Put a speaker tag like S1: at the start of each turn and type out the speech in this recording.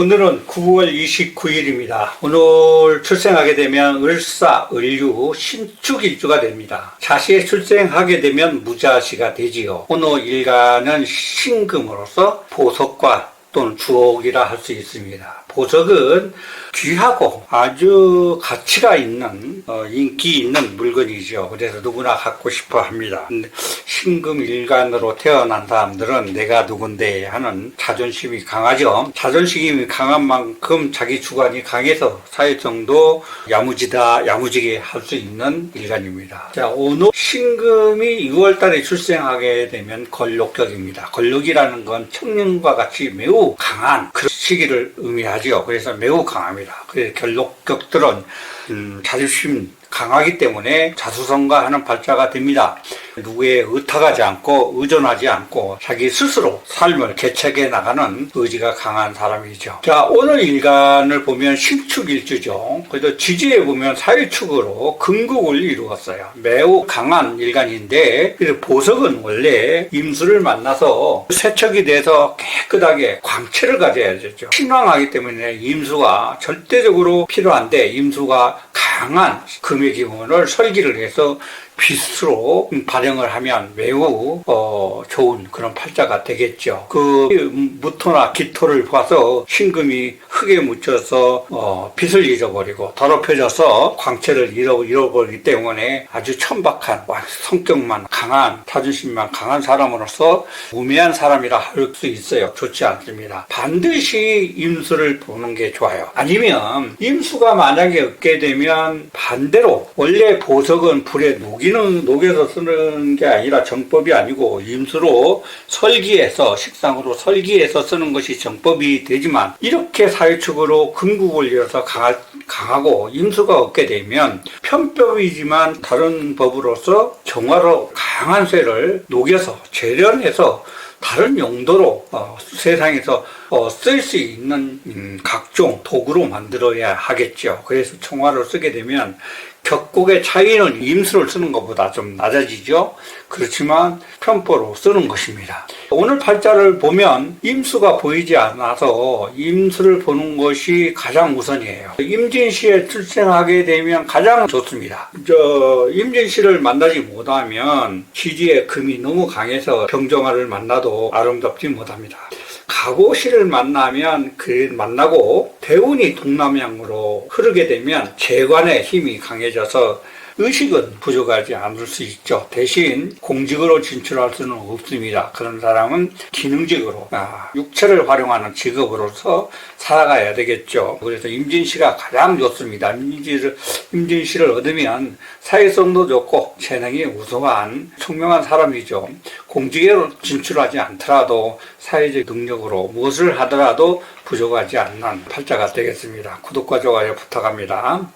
S1: 오늘은 9월 29일입니다. 오늘 출생하게 되면 을사, 을유, 신축일주가 됩니다. 자시에 출생하게 되면 무자시가 되지요. 오늘 일간은 신금으로서 보석과 또는 주옥이라 할 수 있습니다. 보석은 귀하고 아주 가치가 있는 어, 인기 있는 물건이죠. 그래서 누구나 갖고 싶어 합니다. 신금 일간으로 태어난 사람들은 내가 누군데 하는 자존심이 강하죠. 자존심이 강한 만큼 자기 주관이 강해서 사회성도 야무지다 야무지게 할 수 있는 일간입니다. 자 오늘 신금이 6월달에 출생하게 되면 권력격입니다. 권력이라는 건 청년과 같이 매우 강한 그런 시기를 의미하지요. 그래서 매우 강합니다. 그래서 권력격들은 음, 자존심 강하기 때문에 자수성가 하는 발자가 됩니다. 누구에 의탁하지 않고 의존하지 않고 자기 스스로 삶을 개척해 나가는 의지가 강한 사람이죠. 자, 오늘 일간을 보면 신축일주죠. 그래도 지지에 보면 사일축으로 금국을 이루었어요. 매우 강한 일간인데 그래서 보석은 원래 임수를 만나서 세척이 돼서 깨끗하게 광채를 가져야 되죠. 신왕하기 때문에 임수가 절대적으로 필요한데 임수가 강한 금의 기운을 설기를 해서 빛으로 발행을 하면 매우 어, 좋은 그런 팔자가 되겠죠. 그 무토나 기토를 봐서 신금이 흙에 묻혀서 어, 빛을 잃어버리고 더럽혀져서 광채를 잃어, 잃어버리기 때문에 아주 천박한 와, 성격만 강한 자존심만 강한 사람으로서 우매한 사람이라 할 수 있어요. 좋지 않습니다. 반드시 임수를 보는 게 좋아요. 아니면 임수가 만약에 없게 되면 반대로 원래 보석은 불에 녹이 는 녹여서 쓰는 게 아니라 정법이 아니고 임수로 설기해서 식상으로 설기해서 쓰는 것이 정법이 되지만 이렇게 사회축으로 금국을 이어서 강할, 강하고 임수가 없게 되면 편법이지만 다른 법으로서 정화로 강한 쇠를 녹여서 재련해서 다른 용도로 어, 세상에서 어, 쓸 수 있는 음, 각종 도구로 만들어야 하겠죠. 그래서 총화를 쓰게 되면 격곡의 차이는 임수를 쓰는 것보다 좀 낮아지죠. 그렇지만 편보로 쓰는 것입니다. 오늘 팔자를 보면 임수가 보이지 않아서 임수를 보는 것이 가장 우선이에요. 임진 시에 출생하게 되면 가장 좋습니다. 저 임진시를 만나지 못하면 지지의 금이 너무 강해서 병정화를 만나도 아름답지 못합니다. 가고시를 만나면 그 만나고 대운이 동남향으로 흐르게 되면 재관의 힘이 강해져서 의식은 부족하지 않을 수 있죠. 대신 공직으로 진출할 수는 없습니다. 그런 사람은 기능직으로 아, 육체를 활용하는 직업으로서 살아가야 되겠죠. 그래서 임진씨가 가장 좋습니다. 임진씨를, 임진씨를 얻으면 사회성도 좋고 재능이 우수한 총명한 사람이죠. 공직으로 진출하지 않더라도 사회적 능력으로 무엇을 하더라도 부족하지 않는 팔자가 되겠습니다. 구독과 좋아요 부탁합니다.